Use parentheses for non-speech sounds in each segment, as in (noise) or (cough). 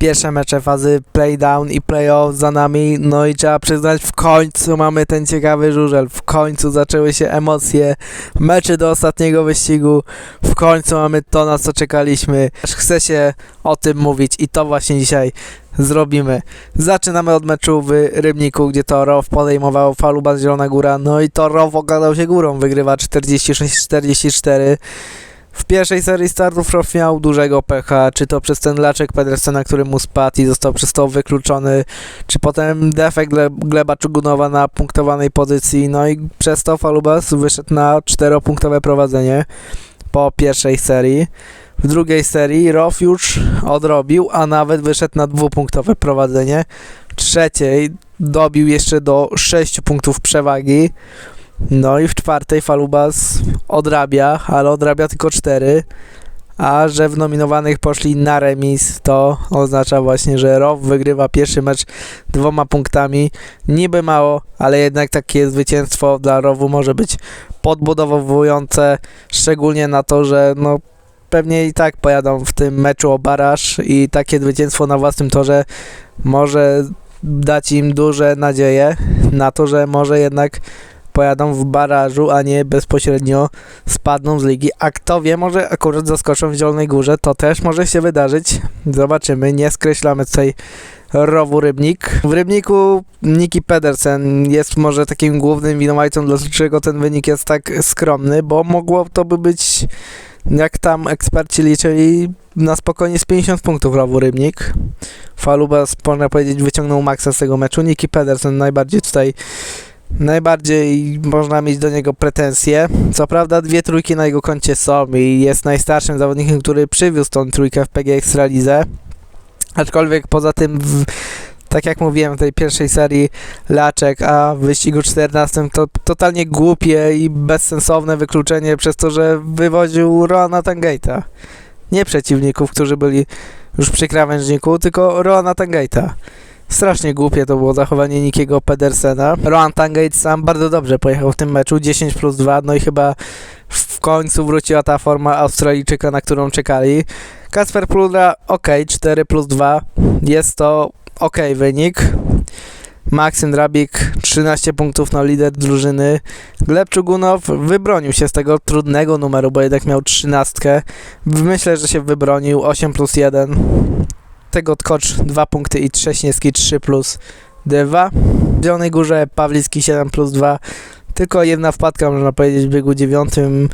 Pierwsze mecze fazy playdown i playoff za nami, no i trzeba przyznać, w końcu mamy ten ciekawy żużel, w końcu zaczęły się emocje, mecze do ostatniego wyścigu, w końcu mamy to, na co czekaliśmy. Aż chce się o tym mówić i to właśnie dzisiaj zrobimy. Zaczynamy od meczu w Rybniku, gdzie to ROW podejmował Faluba z Zielona Góra, no i to ROW okazał się górą, wygrywa 46-44. W pierwszej serii startów Rof miał dużego pecha, czy to przez ten laczek Pedersena, który mu spadł i został przez to wykluczony, czy potem defekt Gle- Gleba Czugunowa na punktowanej pozycji, no i przez to Falubas wyszedł na czteropunktowe prowadzenie po pierwszej serii. W drugiej serii Rof już odrobił, a nawet wyszedł na dwupunktowe prowadzenie. W trzeciej dobił jeszcze do sześciu punktów przewagi. No i w czwartej Falubas odrabia, ale odrabia tylko cztery. A że w nominowanych poszli na remis, to oznacza właśnie, że Row wygrywa pierwszy mecz dwoma punktami. Niby mało, ale jednak takie zwycięstwo dla Rowu może być podbudowujące, szczególnie na to, że no pewnie i tak pojadą w tym meczu o baraż i takie zwycięstwo na własnym torze może dać im duże nadzieje na to, że może jednak pojadą w barażu, a nie bezpośrednio spadną z ligi. A kto wie, może akurat zaskoczą w Zielonej Górze, to też może się wydarzyć. Zobaczymy, nie skreślamy tutaj rowu Rybnik. W Rybniku Niki Pedersen jest może takim głównym winowajcą, dlaczego ten wynik jest tak skromny, bo mogło to by być, jak tam eksperci liczyli, na spokojnie z 50 punktów rowu Rybnik. Faluba, można powiedzieć, wyciągnął maksa z tego meczu. Niki Pedersen najbardziej tutaj Najbardziej można mieć do niego pretensje. Co prawda dwie trójki na jego koncie są i jest najstarszym zawodnikiem, który przywiózł tą trójkę w PG Ekstralidze. Aczkolwiek poza tym, w, tak jak mówiłem w tej pierwszej serii Laczek, a w wyścigu 14 to totalnie głupie i bezsensowne wykluczenie przez to, że wywoził Roana Tangate'a. Nie przeciwników, którzy byli już przy krawężniku, tylko Roana Tangate'a. Strasznie głupie to było zachowanie Nikiego Pedersena. Rohan Tangate sam bardzo dobrze pojechał w tym meczu, 10 plus 2, no i chyba w końcu wróciła ta forma Australijczyka, na którą czekali. Kasper Pludra, ok, 4 plus 2, jest to ok wynik. Maksym Drabik, 13 punktów na lider drużyny. Gleb Czugunow wybronił się z tego trudnego numeru, bo jednak miał 13. Myślę, że się wybronił, 8 plus 1 tego Tkocz 2 punkty i Trześniewski 3 plus 2. W Zielonej Górze Pawlicki 7 plus 2. Tylko jedna wpadka, można powiedzieć, w biegu dziewiątym.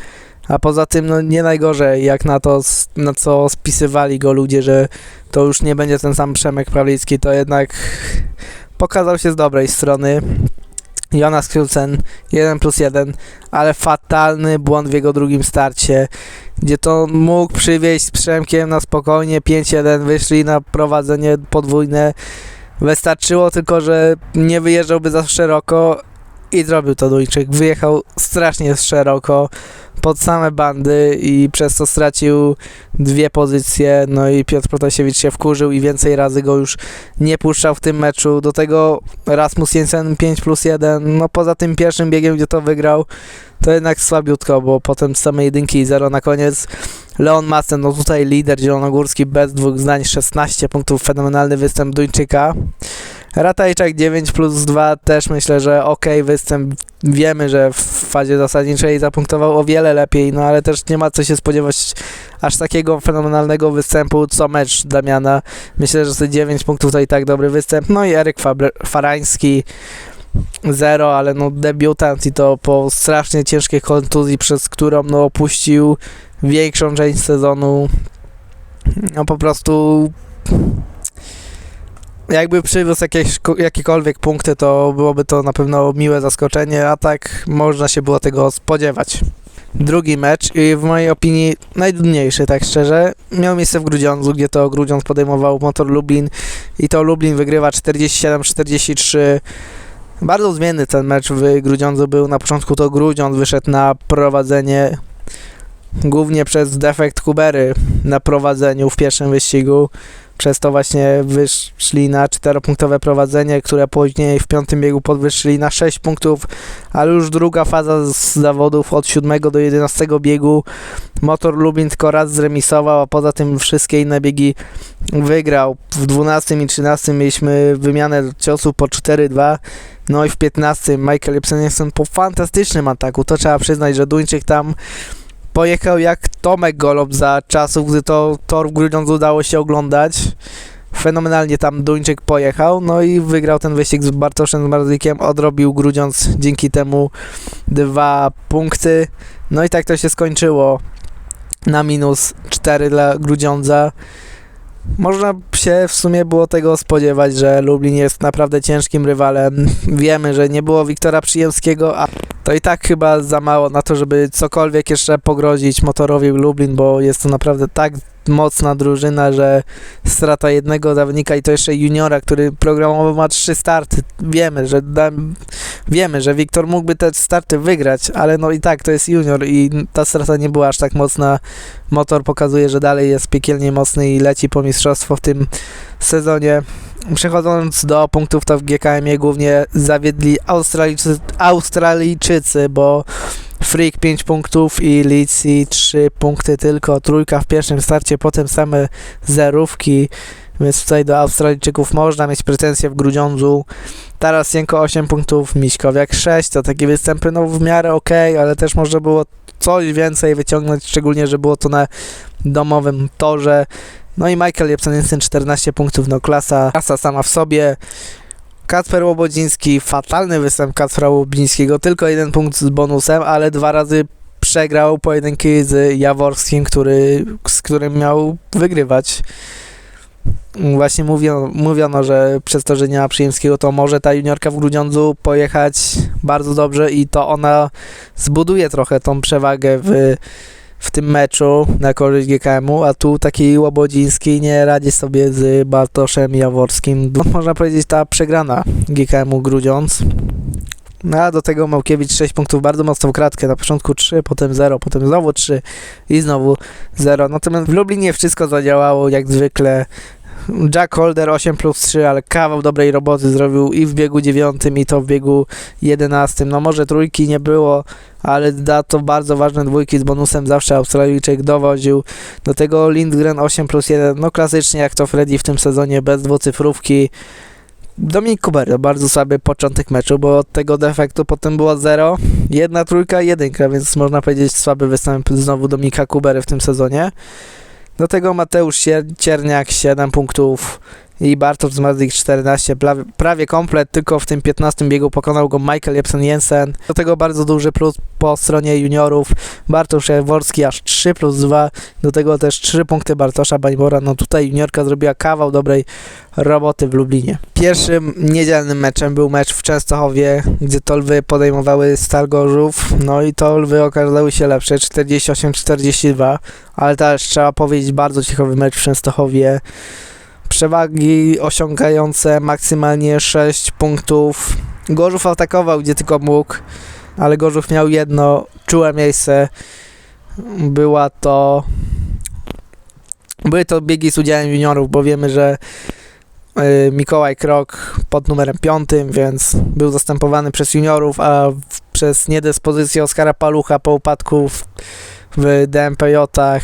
A poza tym, no nie najgorzej, jak na to, na co spisywali go ludzie, że to już nie będzie ten sam Przemek Pawlicki, to jednak pokazał się z dobrej strony. Jonas Krulsen 1 plus 1, ale fatalny błąd w jego drugim starcie, gdzie to mógł przywieźć z Przemkiem na spokojnie 5-1, wyszli na prowadzenie podwójne. Wystarczyło tylko, że nie wyjeżdżałby za szeroko i zrobił to Duńczyk. Wyjechał strasznie szeroko pod same bandy i przez to stracił dwie pozycje. No i Piotr Protasiewicz się wkurzył i więcej razy go już nie puszczał w tym meczu. Do tego Rasmus Jensen 5 plus 1. No poza tym pierwszym biegiem, gdzie to wygrał, to jednak słabiutko, bo potem same jedynki i 0 na koniec. Leon Massen, no tutaj lider zielonogórski bez dwóch zdań, 16 punktów, fenomenalny występ Duńczyka. Ratajczak 9 plus 2 też myślę, że ok występ. Wiemy, że w fazie zasadniczej zapunktował o wiele lepiej, no ale też nie ma co się spodziewać aż takiego fenomenalnego występu co mecz Damiana. Myślę, że te 9 punktów to i tak dobry występ. No i Eryk Farański 0, ale no debiutant i to po strasznie ciężkiej kontuzji, przez którą no opuścił większą część sezonu. No po prostu jakby przywiózł jakieś, jakiekolwiek punkty, to byłoby to na pewno miłe zaskoczenie, a tak można się było tego spodziewać. Drugi mecz i w mojej opinii najdudniejszy, tak szczerze, miał miejsce w Grudziądzu, gdzie to Grudziądz podejmował Motor Lublin i to Lublin wygrywa 47-43. Bardzo zmienny ten mecz w Grudziądzu był. Na początku to Grudziądz wyszedł na prowadzenie głównie przez defekt Kubery na prowadzeniu w pierwszym wyścigu. Przez to właśnie wyszli na 4-punktowe prowadzenie, które później w piątym biegu podwyższyli na 6 punktów, ale już druga faza z zawodów od 7 do 11 biegu Motor Lublin tylko raz zremisował, a poza tym wszystkie inne biegi wygrał. W 12 i 13 mieliśmy wymianę ciosów po 4-2. No i w 15 Michael Jepsensen po fantastycznym ataku. To trzeba przyznać, że Duńczyk tam pojechał jak Tomek Golob za czasów, gdy to tor w Grudziądzu udało się oglądać. Fenomenalnie tam Duńczyk pojechał, no i wygrał ten wyścig z Bartoszem Mardykiem, odrobił Grudziądz dzięki temu dwa punkty. No i tak to się skończyło na minus 4 dla Grudziądza. Można się w sumie było tego spodziewać, że Lublin jest naprawdę ciężkim rywalem. (laughs) Wiemy, że nie było Wiktora Przyjemskiego, a to i tak chyba za mało na to, żeby cokolwiek jeszcze pogrozić motorowi Lublin, bo jest to naprawdę tak mocna drużyna, że strata jednego zawodnika i to jeszcze juniora, który programowo ma trzy starty. Wiemy, że wiemy, że Wiktor mógłby te starty wygrać, ale no i tak to jest junior i ta strata nie była aż tak mocna. Motor pokazuje, że dalej jest piekielnie mocny i leci po mistrzostwo w tym sezonie. Przechodząc do punktów, to w GKM-ie głównie zawiedli Australijczycy, Australijczycy bo Freak 5 punktów i Lici 3 punkty tylko, trójka w pierwszym starcie, potem same zerówki, więc tutaj do Australijczyków można mieć pretensje w Grudziądzu. Tarasienko 8 punktów, Miśkowiak 6, to takie występy no w miarę ok, ale też można było coś więcej wyciągnąć, szczególnie, że było to na domowym torze. No i Michael Jepsen 14 punktów, no klasa, klasa sama w sobie. Kacper Łobodziński, fatalny występ Kacpera Łobodzińskiego, tylko jeden punkt z bonusem, ale dwa razy przegrał pojedynki z Jaworskim, który, z którym miał wygrywać. Właśnie mówiono, mówiono, że przez to, że nie ma Przyjemskiego, to może ta juniorka w Grudziądzu pojechać bardzo dobrze i to ona zbuduje trochę tą przewagę w, w tym meczu na korzyść GKM-u, a tu taki Łobodziński nie radzi sobie z Bartoszem Jaworskim. No, można powiedzieć ta przegrana GKM-u Grudziądz. No a do tego Małkiewicz 6 punktów, bardzo mocną kratkę. Na początku 3, potem 0, potem znowu 3 i znowu 0. Natomiast w Lublinie wszystko zadziałało jak zwykle. Jack Holder 8 plus 3, ale kawał dobrej roboty zrobił i w biegu 9 i to w biegu 11. No może trójki nie było, ale da to bardzo ważne dwójki z bonusem zawsze Australijczyk dowoził. Do tego Lindgren 8 plus 1, no klasycznie jak to Freddy w tym sezonie bez dwucyfrówki. Dominik Kuber, bardzo słaby początek meczu, bo od tego defektu potem było 0, jedna trójka, jedynka, więc można powiedzieć słaby występ znowu Dominika Kubery w tym sezonie. Do tego Mateusz Cierniak 7 punktów i Bartosz Zmarzik 14, prawie, komplet, tylko w tym 15 biegu pokonał go Michael Jepsen Jensen. Do tego bardzo duży plus po stronie juniorów. Bartosz Jaworski aż 3 plus 2, do tego też 3 punkty Bartosza Bańbora. No tutaj juniorka zrobiła kawał dobrej roboty w Lublinie. Pierwszym niedzielnym meczem był mecz w Częstochowie, gdzie to lwy podejmowały Stal Gorzów, no i to lwy okazały się lepsze, 48-42, ale też trzeba powiedzieć bardzo ciekawy mecz w Częstochowie przewagi osiągające maksymalnie 6 punktów. Gorzów atakował gdzie tylko mógł, ale Gorzów miał jedno czułe miejsce. Była to. Były to biegi z udziałem juniorów, bo wiemy, że y, Mikołaj Krok pod numerem 5, więc był zastępowany przez juniorów, a przez niedyspozycję Oskara Palucha po upadku w, w DMPJ-ach.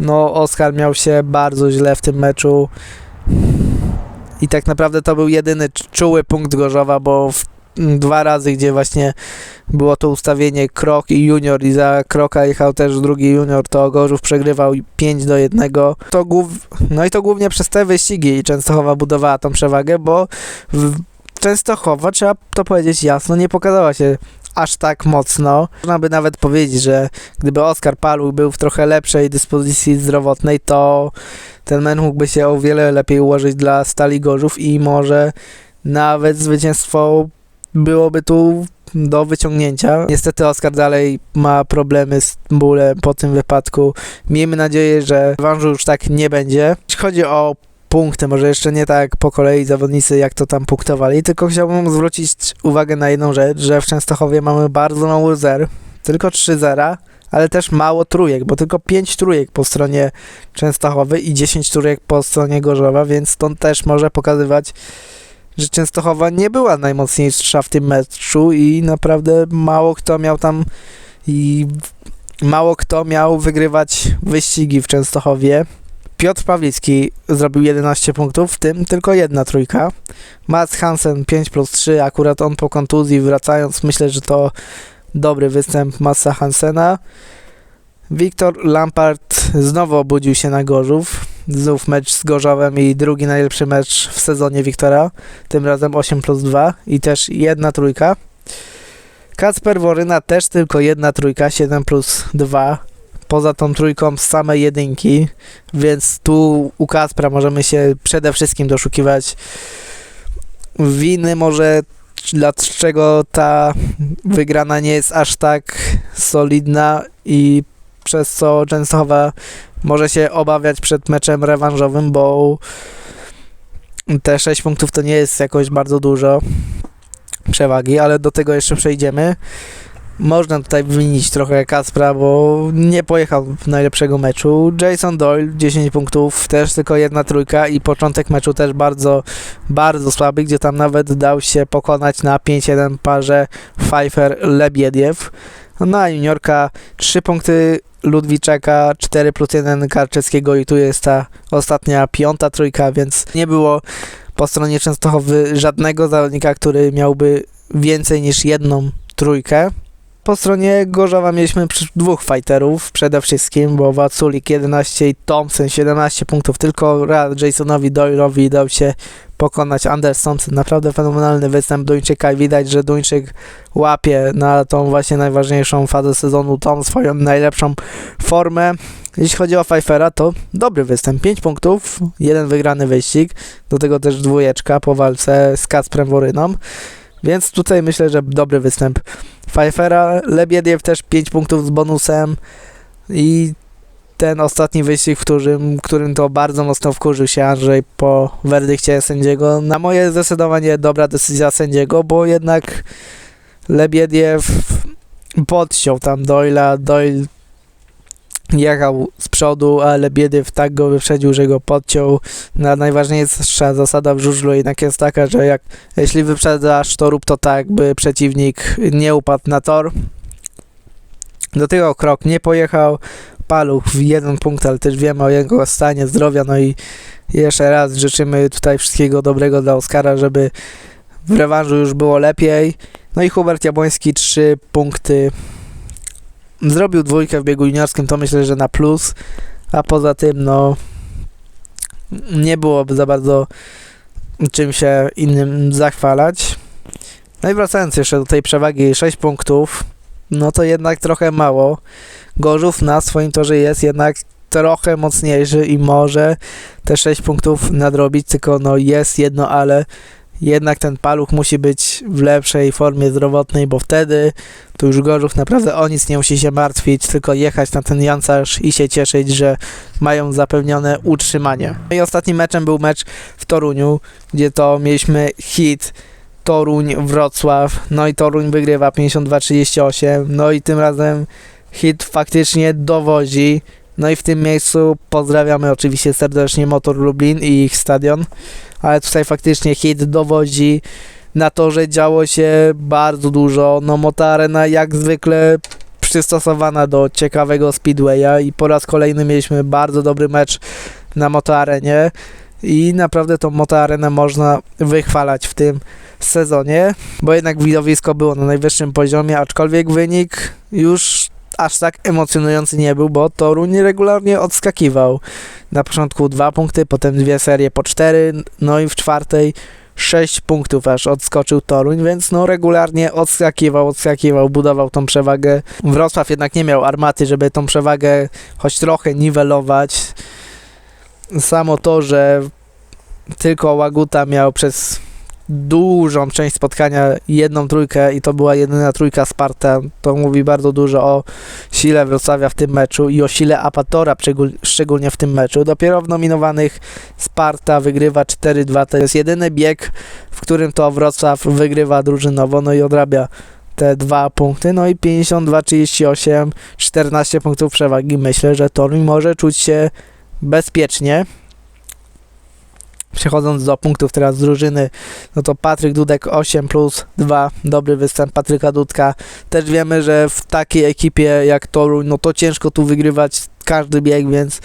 No, Oskar miał się bardzo źle w tym meczu. I tak naprawdę to był jedyny czuły punkt Gorzowa, bo dwa razy, gdzie właśnie było to ustawienie Krok i Junior i za Kroka jechał też drugi Junior, to Gorzów przegrywał 5 do 1. To głów... No i to głównie przez te wyścigi Częstochowa budowała tą przewagę, bo w Częstochowa, trzeba to powiedzieć jasno, nie pokazała się aż tak mocno. Można by nawet powiedzieć, że gdyby Oskar Paluch był w trochę lepszej dyspozycji zdrowotnej, to ten men mógłby się o wiele lepiej ułożyć dla Stali Gorzów i może nawet zwycięstwo byłoby tu do wyciągnięcia. Niestety Oskar dalej ma problemy z bólem po tym wypadku. Miejmy nadzieję, że rewanżu już tak nie będzie. Jeśli chodzi o punkty, może jeszcze nie tak po kolei zawodnicy jak to tam punktowali, tylko chciałbym zwrócić uwagę na jedną rzecz, że w Częstochowie mamy bardzo mało zer. tylko 3 zera, ale też mało trójek, bo tylko 5 trójek po stronie Częstochowy i 10 trójek po stronie Gorzowa, więc to też może pokazywać, że Częstochowa nie była najmocniejsza w tym meczu i naprawdę mało kto miał tam i mało kto miał wygrywać wyścigi w Częstochowie. Piotr Pawlicki zrobił 11 punktów, w tym tylko jedna trójka. Mats Hansen 5 plus 3, akurat on po kontuzji wracając, myślę, że to dobry występ Massa Hansena. Wiktor Lampard znowu obudził się na Gorzów. Znów mecz z Gorzowem i drugi najlepszy mecz w sezonie Wiktora. Tym razem 8 plus 2 i też jedna trójka. Kacper Woryna też tylko jedna trójka, 7 plus 2. Poza tą trójką same jedynki, więc tu u Kacpra możemy się przede wszystkim doszukiwać winy może dlaczego ta wygrana nie jest aż tak solidna i przez co Częstochowa może się obawiać przed meczem rewanżowym, bo te 6 punktów to nie jest jakoś bardzo dużo przewagi, ale do tego jeszcze przejdziemy. Można tutaj wymienić trochę Kaspra, bo nie pojechał w najlepszego meczu. Jason Doyle 10 punktów, też tylko jedna trójka i początek meczu też bardzo, bardzo słaby, gdzie tam nawet dał się pokonać na 5-1 parze Pfeiffer-Lebiediew. Na juniorka 3 punkty Ludwiczaka, 4 plus 1 Karczewskiego i tu jest ta ostatnia piąta trójka, więc nie było po stronie Częstochowy żadnego zawodnika, który miałby więcej niż jedną trójkę. Po stronie Gorzowa mieliśmy dwóch fighterów przede wszystkim, bo Waculik 11 i Thompson 17 punktów. Tylko Jasonowi Doyle'owi dał się pokonać Anderson. Naprawdę fenomenalny występ Duńczyka i widać, że Duńczyk łapie na tą właśnie najważniejszą fazę sezonu, tą swoją najlepszą formę. Jeśli chodzi o Pfeiffera, to dobry występ. 5 punktów, jeden wygrany wyścig, do tego też dwójeczka po walce z Kacprem Woryną. Więc tutaj myślę, że dobry występ Pfeiffera. Lebiediew też 5 punktów z bonusem i ten ostatni wyścig, w którym, którym to bardzo mocno wkurzył się Andrzej po werdykcie sędziego. Na moje zdecydowanie dobra decyzja sędziego, bo jednak Lebiediew podciął tam Doyla. Doyle jechał z przodu, ale Biediew tak go wyprzedził, że go podciął. Na najważniejsza zasada w żużlu jednak jest taka, że jak jeśli wyprzedzasz, to rób to tak, by przeciwnik nie upadł na tor. Do tego krok nie pojechał. Paluch w jeden punkt, ale też wiemy o jego stanie zdrowia. No i jeszcze raz życzymy tutaj wszystkiego dobrego dla Oskara, żeby w rewanżu już było lepiej. No i Hubert Jabłoński trzy punkty zrobił dwójkę w biegu juniorskim, to myślę, że na plus, a poza tym, no, nie byłoby za bardzo czym się innym zachwalać. No i wracając jeszcze do tej przewagi 6 punktów, no to jednak trochę mało. Gorzów na swoim torze jest jednak trochę mocniejszy i może te 6 punktów nadrobić, tylko no jest jedno ale jednak ten paluch musi być w lepszej formie zdrowotnej, bo wtedy to już Gorzów naprawdę o nic nie musi się martwić, tylko jechać na ten Jancarz i się cieszyć, że mają zapewnione utrzymanie. No I ostatnim meczem był mecz w Toruniu, gdzie to mieliśmy hit Toruń-Wrocław, no i Toruń wygrywa 52-38, no i tym razem hit faktycznie dowodzi, no i w tym miejscu pozdrawiamy oczywiście serdecznie Motor Lublin i ich stadion ale tutaj faktycznie hit dowodzi na to, że działo się bardzo dużo. No Mota Arena jak zwykle przystosowana do ciekawego speedwaya i po raz kolejny mieliśmy bardzo dobry mecz na Moto Arenie i naprawdę tą Moto Arenę można wychwalać w tym sezonie, bo jednak widowisko było na najwyższym poziomie, aczkolwiek wynik już aż tak emocjonujący nie był, bo Toruń regularnie odskakiwał. Na początku dwa punkty, potem dwie serie po cztery, no i w czwartej 6 punktów aż odskoczył Toruń, więc no regularnie odskakiwał, odskakiwał, budował tą przewagę. Wrocław jednak nie miał armaty, żeby tą przewagę choć trochę niwelować. Samo to, że tylko Łaguta miał przez dużą część spotkania jedną trójkę i to była jedyna trójka Sparta. To mówi bardzo dużo o sile Wrocławia w tym meczu i o sile Apatora szczególnie w tym meczu. Dopiero w nominowanych Sparta wygrywa 4-2. To jest jedyny bieg, w którym to Wrocław wygrywa drużynowo, no i odrabia te dwa punkty, no i 52-38, 14 punktów przewagi. Myślę, że Toruń może czuć się bezpiecznie. Przechodząc do punktów teraz drużyny, no to Patryk Dudek 8 plus 2, dobry występ Patryka Dudka. Też wiemy, że w takiej ekipie jak Toruń, no to ciężko tu wygrywać każdy bieg, więc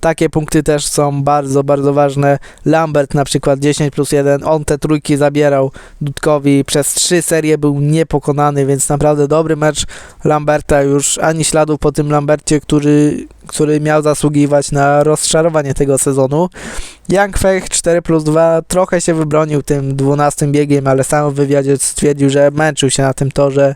takie punkty też są bardzo, bardzo ważne. Lambert na przykład 10 plus 1, on te trójki zabierał Dudkowi, przez trzy serie był niepokonany, więc naprawdę dobry mecz Lamberta, już ani śladów po tym Lambercie, który, który miał zasługiwać na rozczarowanie tego sezonu. Young Fech 4 plus 2 trochę się wybronił tym 12 biegiem, ale sam w wywiadzie stwierdził, że męczył się na tym torze.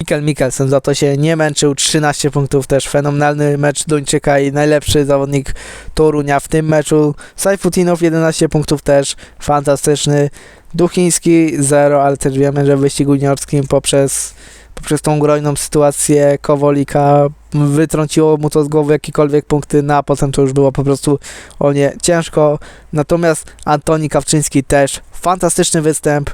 Mikkel Mikkelsen za to się nie męczył, 13 punktów też, fenomenalny mecz Duńczyka i najlepszy zawodnik Torunia w tym meczu. Sajfutinow 11 punktów też, fantastyczny. Duchiński 0, ale też wiemy, że w wyścigu juniorskim poprzez, poprzez tą grojną sytuację Kowolika wytrąciło mu to z głowy jakiekolwiek punkty, no a potem to już było po prostu o nie ciężko. Natomiast Antoni Kawczyński też fantastyczny występ.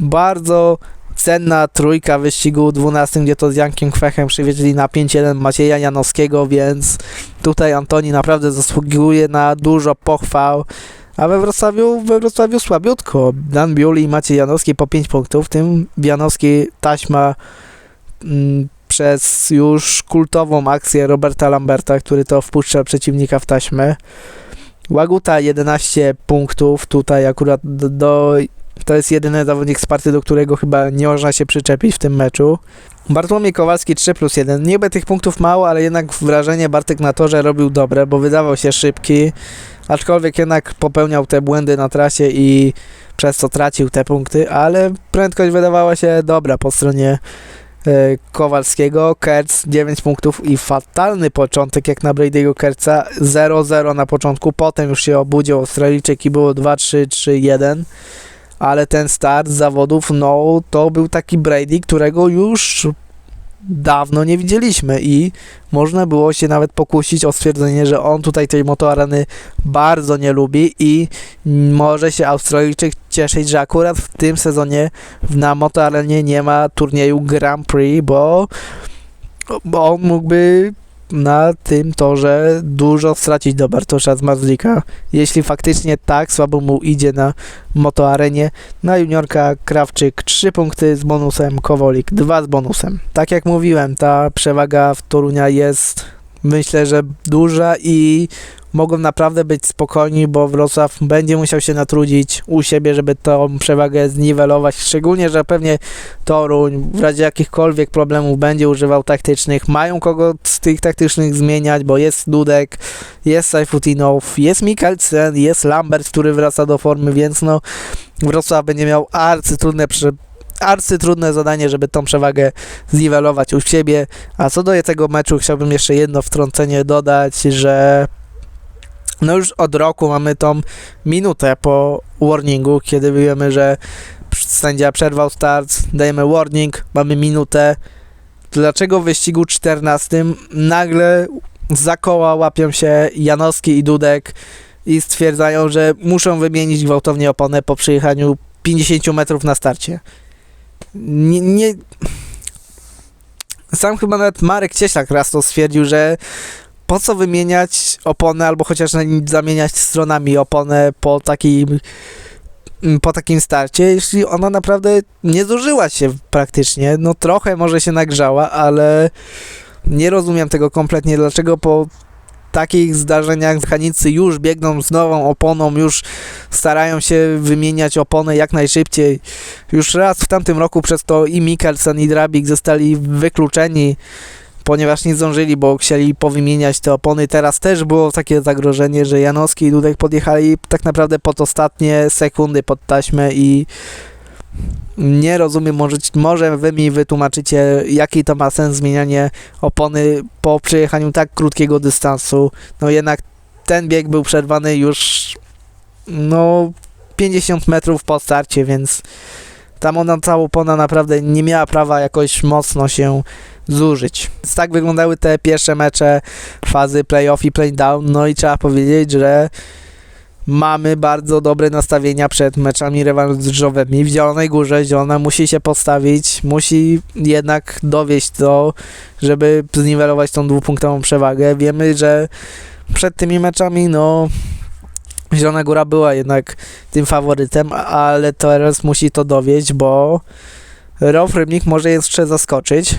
Bardzo cenna trójka wyścigu 12, gdzie to z Jankiem Kwechem przywieźli na 5-1 Macieja Janowskiego, więc tutaj Antoni naprawdę zasługuje na dużo pochwał. A we Wrocławiu, we Wrocławiu słabiutko. Dan Biuli i Maciej Janowski po 5 punktów, w tym Janowski taśma mm, przez już kultową akcję Roberta Lamberta, który to wpuszcza przeciwnika w taśmę. Łaguta 11 punktów, tutaj akurat do, do to jest jedyny zawodnik z partii, do którego chyba nie można się przyczepić w tym meczu. Bartłomiej Kowalski 3 plus 1. Niby tych punktów mało, ale jednak wrażenie Bartek na torze robił dobre, bo wydawał się szybki, aczkolwiek jednak popełniał te błędy na trasie i przez co tracił te punkty, ale prędkość wydawała się dobra po stronie Kowalskiego. Kerc 9 punktów i fatalny początek jak na Brady'ego Kerca 0-0 na początku, potem już się obudził Australijczyk i było 2-3-3-1 ale ten start zawodów, no to był taki Brady, którego już dawno nie widzieliśmy i można było się nawet pokusić o stwierdzenie, że on tutaj tej motoareny bardzo nie lubi i może się Australijczyk cieszyć, że akurat w tym sezonie na motoarenie nie ma turnieju Grand Prix, bo, bo on mógłby na tym torze dużo stracić do Bartosza z Mazlika. Jeśli faktycznie tak słabo mu idzie na motoarenie, na juniorka Krawczyk 3 punkty z bonusem, Kowolik 2 z bonusem. Tak jak mówiłem, ta przewaga w Torunia jest myślę, że duża i mogą naprawdę być spokojni, bo Wrocław będzie musiał się natrudzić u siebie, żeby tą przewagę zniwelować. Szczególnie, że pewnie Toruń w razie jakichkolwiek problemów będzie używał taktycznych. Mają kogo z tych taktycznych zmieniać, bo jest Dudek, jest Sajfutinow, jest Mikkelsen, jest Lambert, który wraca do formy, więc no Wrocław będzie miał arcytrudne prze arcytrudne zadanie, żeby tą przewagę zniwelować u siebie. A co do tego meczu, chciałbym jeszcze jedno wtrącenie dodać, że no już od roku mamy tą minutę po warningu, kiedy wiemy, że sędzia przerwał start, dajemy warning, mamy minutę. Dlaczego w wyścigu 14 nagle za koła łapią się Janowski i Dudek i stwierdzają, że muszą wymienić gwałtownie oponę po przejechaniu 50 metrów na starcie? Nie, nie... Sam chyba nawet Marek Cieślak raz to stwierdził, że po co wymieniać oponę, albo chociaż zamieniać stronami oponę po takim po takim starcie, jeśli ona naprawdę nie zużyła się praktycznie, no trochę może się nagrzała, ale nie rozumiem tego kompletnie, dlaczego po takich zdarzeniach mechanicy już biegną z nową oponą, już starają się wymieniać opony jak najszybciej. Już raz w tamtym roku przez to i Mikkelsen i Drabik zostali wykluczeni ponieważ nie zdążyli, bo chcieli powymieniać te opony. Teraz też było takie zagrożenie, że Janowski i Dudek podjechali tak naprawdę pod ostatnie sekundy pod taśmę i nie rozumiem, może, może wy mi wytłumaczycie, jaki to ma sens zmienianie opony po przejechaniu tak krótkiego dystansu. No jednak ten bieg był przerwany już no 50 metrów po starcie, więc tam ona cała opona naprawdę nie miała prawa jakoś mocno się zużyć. Więc tak wyglądały te pierwsze mecze fazy playoff i playdown, no i trzeba powiedzieć, że mamy bardzo dobre nastawienia przed meczami rewanżowymi w Zielonej Górze. Zielona musi się postawić, musi jednak dowieść to, żeby zniwelować tą dwupunktową przewagę. Wiemy, że przed tymi meczami, no, Zielona Góra była jednak tym faworytem, ale teraz musi to dowieść, bo Row Rybnik może jeszcze zaskoczyć.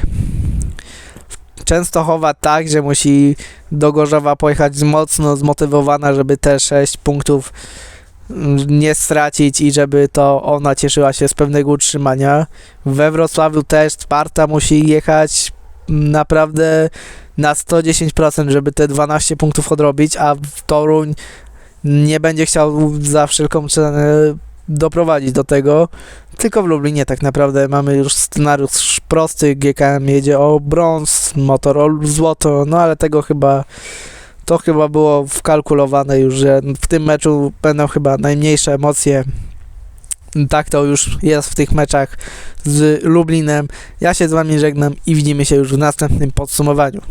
Częstochowa tak, że musi do Gorzowa pojechać mocno zmotywowana, żeby te 6 punktów mm, nie stracić i żeby to ona cieszyła się z pewnego utrzymania. We Wrocławiu też Sparta musi jechać naprawdę na 110%, żeby te 12 punktów odrobić, a w Toruń nie będzie chciał za wszelką cenę doprowadzić do tego. Tylko w Lublinie tak naprawdę mamy już scenariusz prosty. GKM jedzie o brąz, motor o złoto, no ale tego chyba to chyba było wkalkulowane już, że w tym meczu będą chyba najmniejsze emocje. Tak to już jest w tych meczach z Lublinem. Ja się z wami żegnam i widzimy się już w następnym podsumowaniu.